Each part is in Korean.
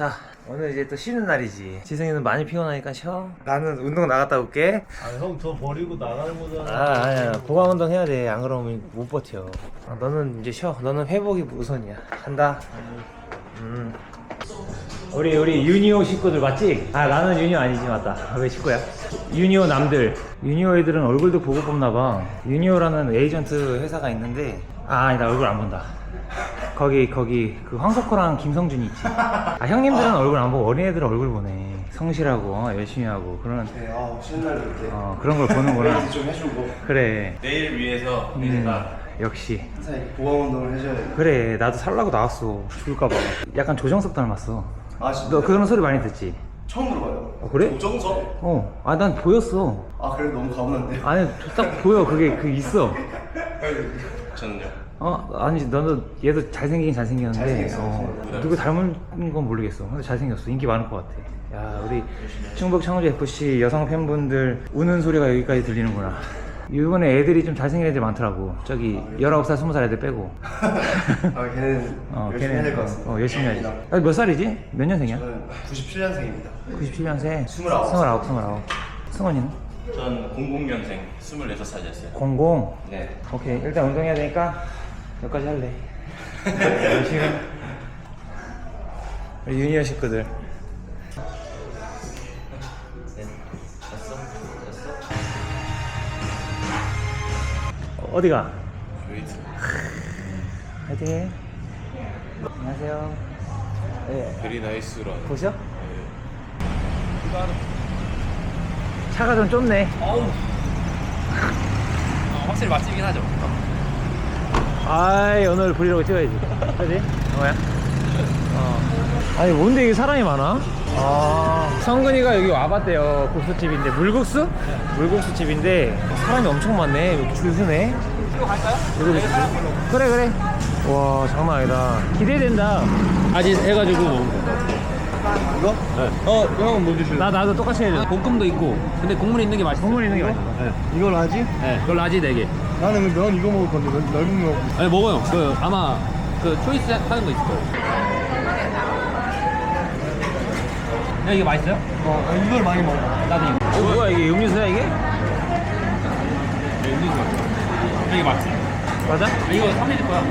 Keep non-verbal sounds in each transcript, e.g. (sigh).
자 오늘 이제 또 쉬는 날이지. 지승이는 많이 피곤하니까 쉬어. 나는 운동 나갔다 올게. 아 형 저 버리고 나가는 거잖아. 아 아니야. 보강 운동 해야 돼 안 그러면 못 버텨. 아, 너는 이제 쉬어. 너는 회복이 우선이야. 간다. 음. 우리 우리 유니오 식구들 맞지? 아 나는 유니오 아니지 맞다. 왜 식구야? 유니오 남들. 유니오 애들은 얼굴도 보고 뽑나봐. 유니오라는 에이전트 회사가 있는데 아 아니다. 얼굴 안 본다 거기 거기 그 황석호랑 김성준이 있지 아 형님들은 얼굴 안 보고 어린애들은 얼굴 보네 성실하고 어, 열심히 하고 그런 네, 아, 쉬는 날도 이렇게 어 그런 걸 보는구나 좀 해주고 그래 내일 위해서 음, 역시 항상 이렇게 보강 운동을 해줘야 돼요. 그래 나도 살라고 나왔어 죽을까봐 약간 조정석 닮았어 아, 진짜? 너 그런 소리 많이 듣지? 처음 들어봐요. 어, 그래? 오정석? 어, 아, 난 보였어. 아, 그래 너무 가분한데. 아니, 딱 보여. 그게, 그 있어. (laughs) 저는요 어, 아니, 너도, 얘도 잘생기긴 잘생겼는데, 잘생겼어, 어, 잘생겼어. 누구 닮은 건 모르겠어. 근데 잘생겼어. 인기 많을 것 같아. 야, 우리 충북 창원주 FC 여성 팬분들 우는 소리가 여기까지 들리는구나. 이번에 애들이 좀 잘생긴 애들 많더라고. 저기, 19살, 20살 애들 빼고. (laughs) 아, 걔는 (laughs) 어, 열심히 해야 될 것 같습니다. 어, 열심히 해야지. 아, 몇 살이지? 몇 년생이야? 저는 97년생입니다. 97년생? 29. 29, 29. 승원이는? 전 00년생 26살이었어요 00. 네 오케이 일단 운동해야 되니까 여기까지 할래. (laughs) 우리 유니어 식구들. 어, 어디가? 화이팅 해 안녕하세요. 네, 베리 나이스로 보셔? 차가 좀 좁네. 확실히 맛집이긴 하죠 아이 오늘 브이로그 찍어야지 그지? 뭐야? 어. 아니 뭔데 이게 사람이 많아? 아 성근이가 여기 와봤대요 국수집인데 물국수? 물국수 집인데 사람이 엄청 많네 여기 줄 서네 이거 갈까요? 이거 그래 그래 와 장난 아니다 기대된다 아직 해가지고 이거? 어 형은 뭐 드실래요? 나 나도 똑같이 해줘 볶음도 있고. 근데 국물 있는 게 맛있어 국물 있는 게 맛있어 이걸 하지? 네 그걸 라지 4개. 나는 면 이거 먹을 건데 넓- 넓은 거. 아니 먹어요. 그 아마 그 초이스 하는 거 있을 거예요. 야 이게 맛있어요? 어, 아, 이걸 많이 먹어. 나도 이거. 어, 뭐야 이게 음료수야 이게? 네, 음료수 이게 맛있어 맞아? 이거 3리터 거야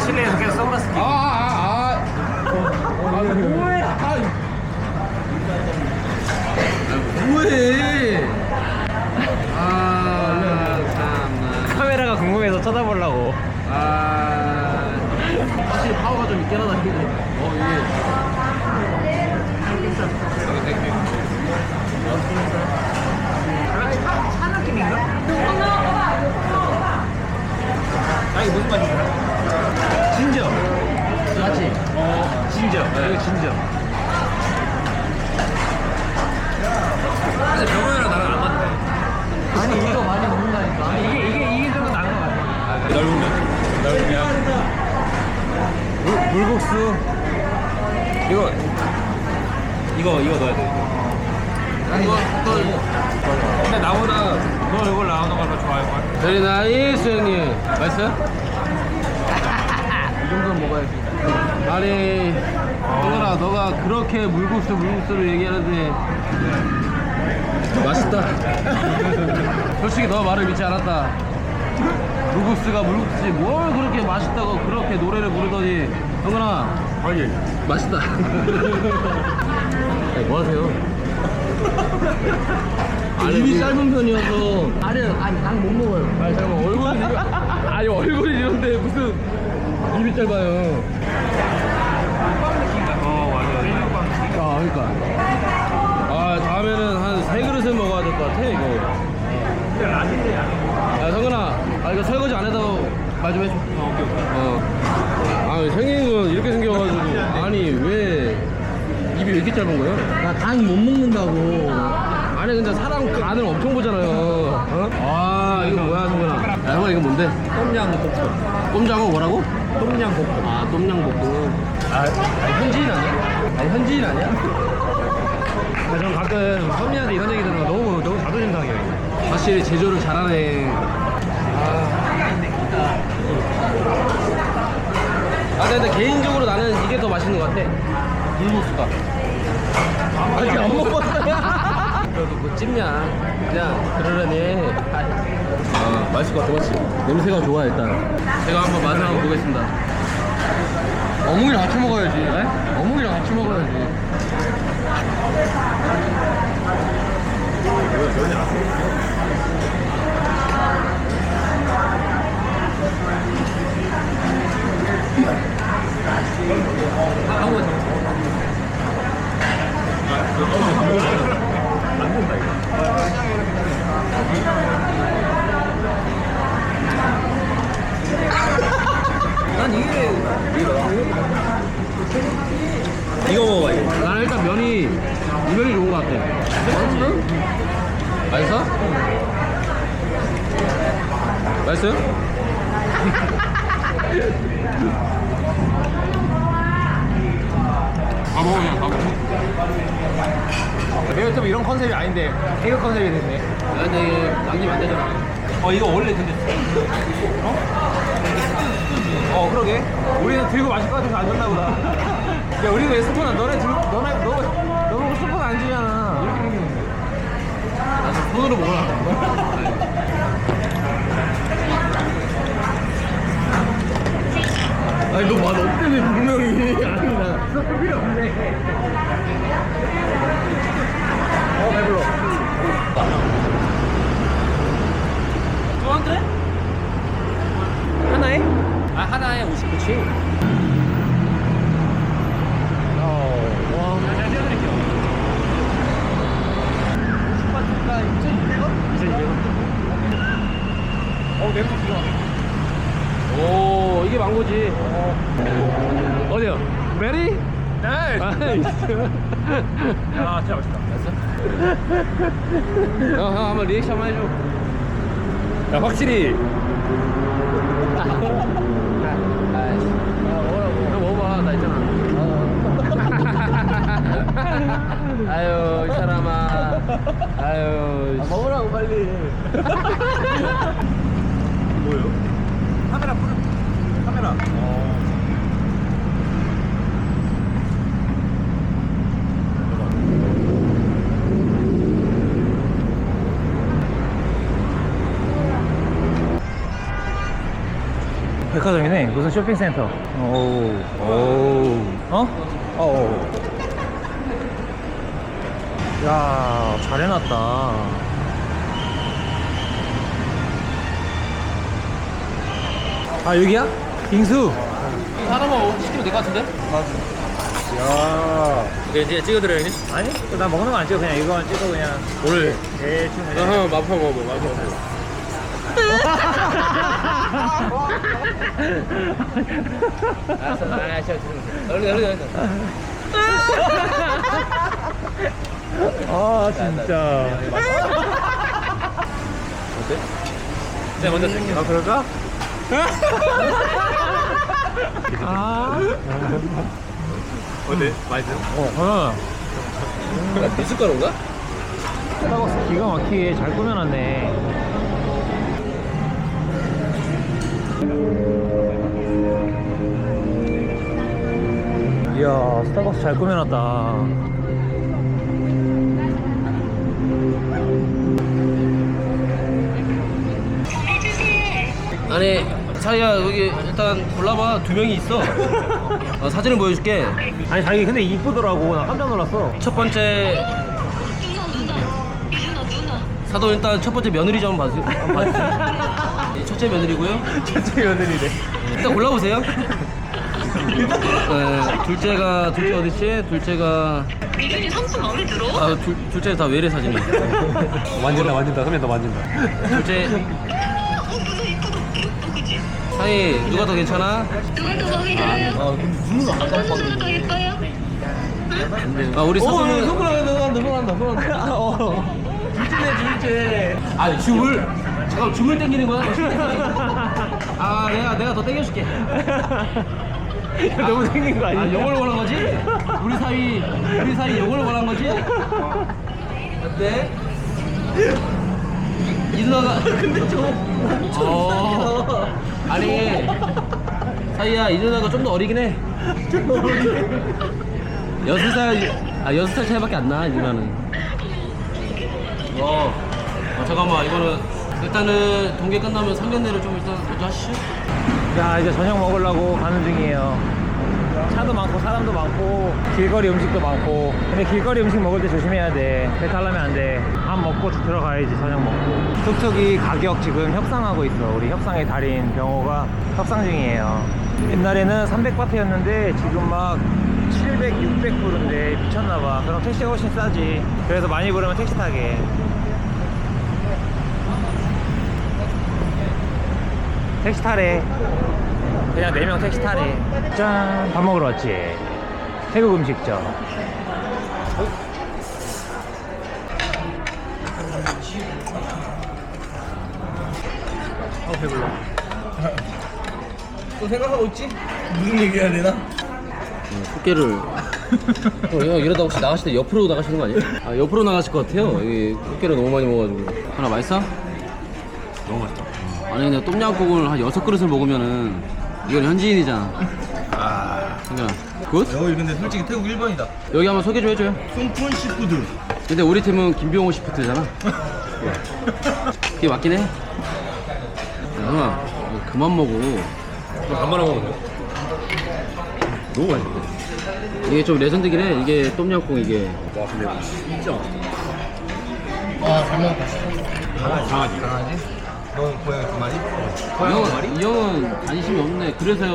실내에서 계속 선글라스 끼고 아아아. 아, 뭐해? 아, 뭐해? 아 카메라가 궁금해서 쳐다보려고. 아. 확실히 파워가 좀 있긴 하다 어 이게. 아 이거 이거 넣어야 돼. 이거 이거 근데 나보다 너 이걸 나오는 걸로 좋아할 것 같아. 베리 나이스 형님. 맛있어요? (laughs) 이 정도는 먹어야지. 아니 형아 너가 그렇게 물국수 물국수를 얘기하는데 맛있다. (laughs) 솔직히 너 말을 믿지 않았다. 물국수가 물국수지. 뭘 그렇게 맛있다고 그렇게 노래를 부르더니. 형아 아니. 맛있다 (laughs) 뭐 하세요? (laughs) 입이 짧은 편이어서. 아니 아니 닭못 먹어요. 아니 잠깐만 얼굴이 이거- (laughs) 아니 얼굴이 이런데 무슨 입이 짧아요. 어 맞아 아 그러니까. 아 다음에는 한 세 그릇을 먹어야 될 것 같아 이거. 야 성근아. 아 이거 설거지 안 해도 말 좀 해줘. 어 오케이 오케이. 어아 생긴 건 이렇게 생겨가지고 아니 왜 입이 왜 이렇게 짧은 거예요? 나당못 먹는다고. 아니 근데 사람 간을 엄청 보잖아요 어? 아 이거 뭐야 성근아 야 형아 이거 뭔데? 똠양 볶음 똠양은 뭐라고? 똠양 볶음 아 똠양 볶음 아 아니 현지인 아니야? 아니 현지인 아니야? 아, 저는 가끔 선미한테 이런 얘기 들으면 너무 너무 자존심 상해요 확실히 제조를 잘하네. 아 근데 개인적으로 나는 이게 더 맛있는 것 같아 불국수가 아직 안 먹었어. (laughs) 그래도 뭐 찝냐. 그냥 그러려니. 아 맛있을 것 같아 맛있 냄새가 좋아 일단. 제가 한번 맛을 한번 보겠습니다. 어묵이랑 같이 먹어야지. 어묵이랑 같이 먹어야지. 이거 먹어봐 이거 나는 일단 면이 이 면이 좋은 것 같아. 맛있어? 맛있어요? 아 먹어 그냥 밥. 내가 좀 이런 컨셉이 아닌데 이거 컨셉이 됐네. 야, 근데 이게 남기면 안 되잖아. 어 이거 원래 근데 어? 어 그러게. 우리는 들고 마실 것 같아서 안 줬나 보다. (laughs) 야 우리 왜안 너네 들 너네 너 손으로 먹으라 아니 너 맛 없다며 분명히. 아니 나. 필요 없네 어 배불러 좋아한데? 하나에? 아 하나에 50그치 어, 와. 잘 드릴게요. 슈퍼트가 2,200원? 2,200원. 어, 냄새 기가 막혀. 오 이게 망고지 어디요? 메리? 나이스! 야, 진짜 맛있다. 형, 형 한번 리액션 한번 해줘 야, 확실히. 아이씨 형 먹어봐 나 있잖아 (laughs) 아유 이 사람아 아유 씨. 먹으라고 빨리. (laughs) 뭐예요? 카메라 풀 카메라. 백화점이네. 무슨 쇼핑센터. 오. 오. 어? 어. 야, 잘 해놨다. 아 여기야? 빙수. 하나만 시키면 될것 같은데? 야. 이제 이제 찍어드려 형님 아니? 나 먹는 거 안 찍어 그냥 이거만 찍어 그냥 오늘 대충 형 그냥. 한번 맛봐 먹어 맛봐 먹어 알았어 아 진짜 아. 어때? 내가 먼저 쓸게 아 그럴까? 아. 어때? 맛있어? 어. 어. 나 미숫가루인가? 스타벅스 기가 막히게 잘 꾸며놨네. 이야, 스타벅스 잘 꾸며놨다. 아니 자기야 여기 일단 골라봐 두 명이 있어 (laughs) 어, 사진을 보여줄게 아니, 자기 근데 이쁘더라고. 나 깜짝 놀랐어. 첫 번째 사돈 일단 첫 번째 며느리 좀 봐주세요 한번 봐주세요 예, (laughs) 첫째 며느리고요 (laughs) 첫째 며느리래. 일단 골라보세요 (laughs) 네, 둘째가 둘째 어디지? 둘째가 미준이 삼촌 마음에 들어? 아 둘, 둘째 다 외래 사진이야 (laughs) 만진다, 만진다. 선배 너 만진다. 둘째 어, 누나 이쁘다. 누구지? 사이 누가 더 괜찮아? 누가 더 마음에 들어요? 어떤 누나가 더 예뻐요? 아 우리 사돈은 손가락 들어간다, 손간다, 손간다. 어. 둘째네, 둘째. 아 줌을 잠깐 줌을 당기는 거야? (laughs) 아 내가 내가 더 당겨줄게 너무 생긴 거 아니야? 아 요걸 원한 거지? 우리 사이 우리 사이 요걸 원한 거지? 어때? 이 누나가 (laughs) 근데 좀 어, 아니 사이야 이 누나가 좀 더 어리긴 해. 여섯 살, 아 여섯 살 차이밖에 안 나, 이 누나는. 어, 어, 잠깐만 이거는 일단은 동계 끝나면 상견례를 좀 일단 먼저 하시죠. 자 이제 저녁 먹으려고 가는 중이에요. 차도 많고 사람도 많고 길거리 음식도 많고. 근데 길거리 음식 먹을 때 조심해야 돼. 배탈 나면 안돼밥 먹고 들어가야지 저녁 먹고. 툭툭이 가격 지금 협상하고 있어. 우리 협상의 달인 병호가 협상 중이에요. 옛날에는 300바트였는데 지금 막 700, 600불인데 미쳤나봐. 그럼 택시가 훨씬 싸지. 그래서 많이 부르면 택시 타게 택시 타래 그냥 4명 택시 타래 짠 밥 먹으러 왔지 태국 음식점 (laughs) 또 생각하고 있지? 무슨 얘기 해야 되나? 꽃게를 어, 형 이러다 혹시 나가실 때 옆으로 나가시는 거 아니에요? 아 옆으로 나가실 것 같아요 이 꽃게를 너무 많이 먹어가지고 하나 맛있어? 너무 맛있다. 아니 근데 똠양꿍을 한 여섯 그릇을 먹으면은 이건 현지인이잖아. 아. 형아 굿? 여기 근데 솔직히 태국 1번이다. 여기 한번 소개 좀 해줘요. 쏨푼 시푸드. 근데 우리 팀은 김병호 시프트잖아. 그게 맞긴 해. 야, 형아 그만 먹어. 반만 하고 먹어요. 너무 맛있다. 이게 좀 레전드긴 해. 이게 똠양꿍 이게. 와 근데 진짜 아잘 먹었다. 강아지. 강아지. 강아지? 너 고양이 두 마리? 이 형은, 이 형은 관심이 없네. 그래서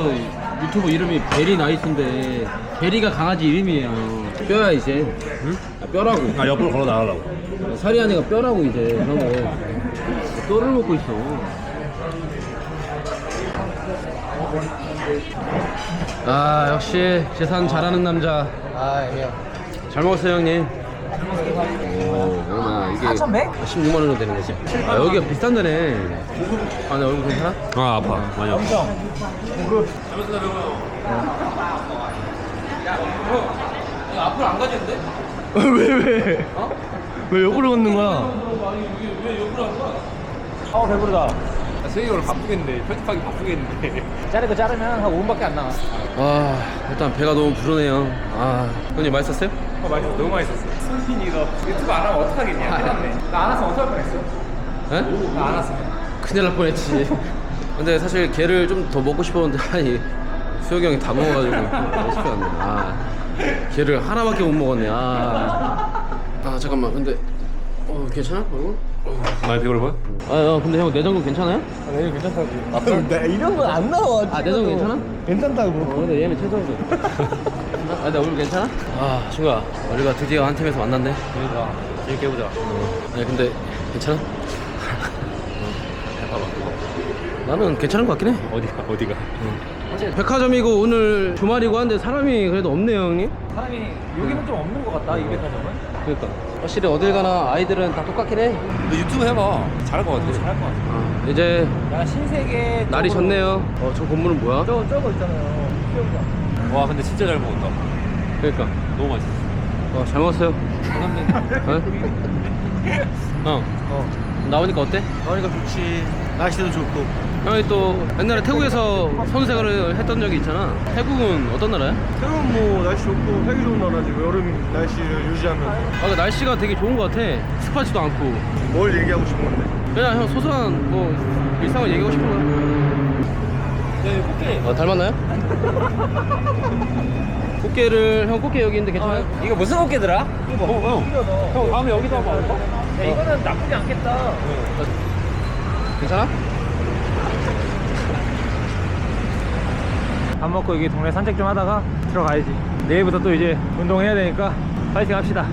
유튜브 이름이 베리 나이스인데 베리가 강아지 이름이에요. 뼈야 이제. 응? 뼈라고. 아 옆으로 걸어 나가려고. 사리 아니가 뼈라고 이제 그런 거. 뼈를 먹고 있어. 아 역시 계산 잘하는 남자. 아 애매야 잘 먹었어요 형님. 이게 4,100? 16만 원으로 되는 거지. 아 여기가 비싼 데네. 아, 내 얼굴 괜찮아? 아 아파. 많이 아파. 앞으로 안 가지는데? 왜 왜? 왜 옆으로 걷는 거야? 어 배부르다 세이 오늘 바쁘겠는데 편집하기 바쁘겠는데. 자를 거 자르면 한 5분밖에 안 남아 아 일단 배가 너무 부르네요 아 형님 맛있었어요? 어 맛있어. 너무 맛있었어. 승빈이 너 유튜브 안 하면 어떡하겠냐. 큰일 났네. 나안 왔으면 어떡할 뻔했어. 에? 나 안 왔으면. 큰일 날 뻔했지 (laughs) 근데 사실 게를 좀 더 먹고 싶었는데 아니 수혁이 형이 다 먹어가지고 (laughs) 쉽지 않네 아 게를 하나밖에 못 먹었네 아, 아 잠깐만 근데 어 괜찮아? 얼굴? 많이 배고파 보여? 아 어, 근데 형 내장국 괜찮아요? 내일 괜찮다고 나 이런 건 안 나와 아 내장국 괜찮아? 괜찮다고 어 근데 얘는 최소한데 (laughs) 아 근데 얼굴 괜찮아? 아 친구야. 우리가 드디어 한 팀에서 만났네. 그러니까. 재밌게 해보자. 아니 근데 괜찮아? 나는 괜찮은 것 같긴 해. 어디가 어디가? 백화점이고 오늘 주말이고 한데 사람이 그래도 없네요 형님? 사람이 여기는 좀 없는 것 같다 이 백화점은. 그러니까. 확실히 어딜 가나 아이들은 다 똑같긴 해. 너 유튜브 해봐. 잘할 것 같아. 잘할 것 같아. 아, 이제 약간 신세계 날이 쪽으로- 졌네요. 어 저 건물은 뭐야? 저거 저거 있잖아요. 수영장 와 근데 진짜 잘 먹었다. 그러니까. 너무 맛있어. 어, 잘 먹었어요. 어? (laughs) 어. 나오니까 어때? 나오니까 좋지. 날씨도 좋고. 형이 또 옛날에 태국에서 선생을 했던 적이 있잖아. 태국은 어떤 나라야? 태국은 뭐 날씨 좋고 되게 좋은 나라지 뭐 여름 날씨를 유지하면 아, 근데 날씨가 되게 좋은 것 같아. 습하지도 않고. 뭘 얘기하고 싶은 건데 그냥 형 소소한 뭐 일상을 얘기하고 싶은 거야 네 꽃게 어, 닮았나요? 꽃게를 형 꽃게 여기 있는데 괜찮아요? 이거 무슨 꽃게더라? 이거 어, 형. 형 다음에 여기도 한번 할까? 야 이거는 나쁘지 않겠다 괜찮아? 밥 먹고 여기 동네 산책 좀 하다가 들어가야지 내일부터 또 이제 운동해야 되니까 파이팅 합시다